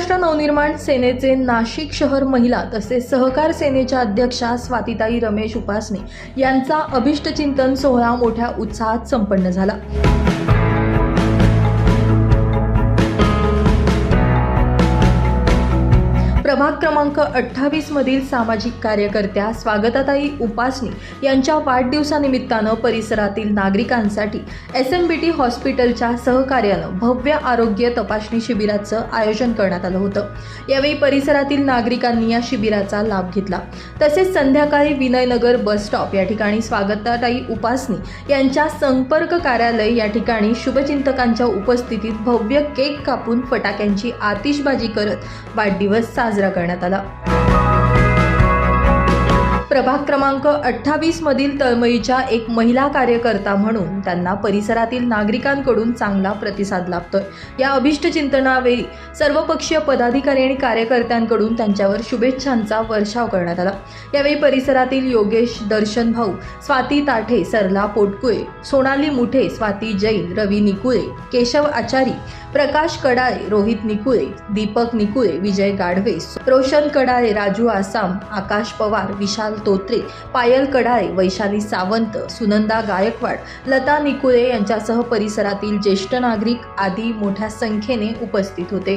महाराष्ट्र नवनिर्माण सेनेचे नाशिक शहर महिला तसेच सहकार सेनेच्या अध्यक्षा स्वातिताई रमेश उपासने यांचा अभिष्टचिंतन सोहळा मोठ्या उत्साहात संपन्न झाला. प्रभाग क्रमांक अठ्ठावीसमधील सामाजिक कार्यकर्त्या स्वागताताई उपासनी यांच्या वाढदिवसानिमित्तानं परिसरातील नागरिकांसाठी एस एम बी टी हॉस्पिटलच्या सहकार्यानं भव्य आरोग्य तपासणी शिबिराचं आयोजन करण्यात आलं होतं. यावेळी परिसरातील नागरिकांनी या शिबिराचा लाभ घेतला. तसेच संध्याकाळी विनयनगर बस स्टॉप या ठिकाणी स्वागताताई उपासनी यांच्या संपर्क कार्यालय या ठिकाणी शुभचिंतकांच्या उपस्थितीत भव्य केक कापून फटाक्यांची आतिषबाजी करत वाढदिवस साजरा करण्यात आला. प्रभाग क्रमांक अठ्ठावीस मधील तळमळीच्या एक महिला कार्यकर्ता म्हणून त्यांना परिसरातील नागरिकांकडून चांगला प्रतिसाद लाभतोय. या अभिष्ट चिंतनावेळी सर्वपक्षीय पदाधिकारी आणि कार्यकर्त्यांकडून त्यांच्यावर शुभेच्छांचा वर्षाव करण्यात आला. यावेळी परिसरातील योगेश दर्शन भाऊ स्वाती ताठे सरला पोटकुळे सोनाली मुठे स्वाती जैन रवी निकुळे केशव आचारी प्रकाश कडाळे रोहित निकुळे दीपक निकुळे विजय गाढवे रोशन कडाळे राजू आसाम आकाश पवार विशाल तोत्रे पायल कडाळे वैशाली सावंत सुनंदा गायकवाड लता निकुळे यांच्यासह परिसरातील ज्येष्ठ नागरिक आदी मोठ्या संख्येने उपस्थित होते.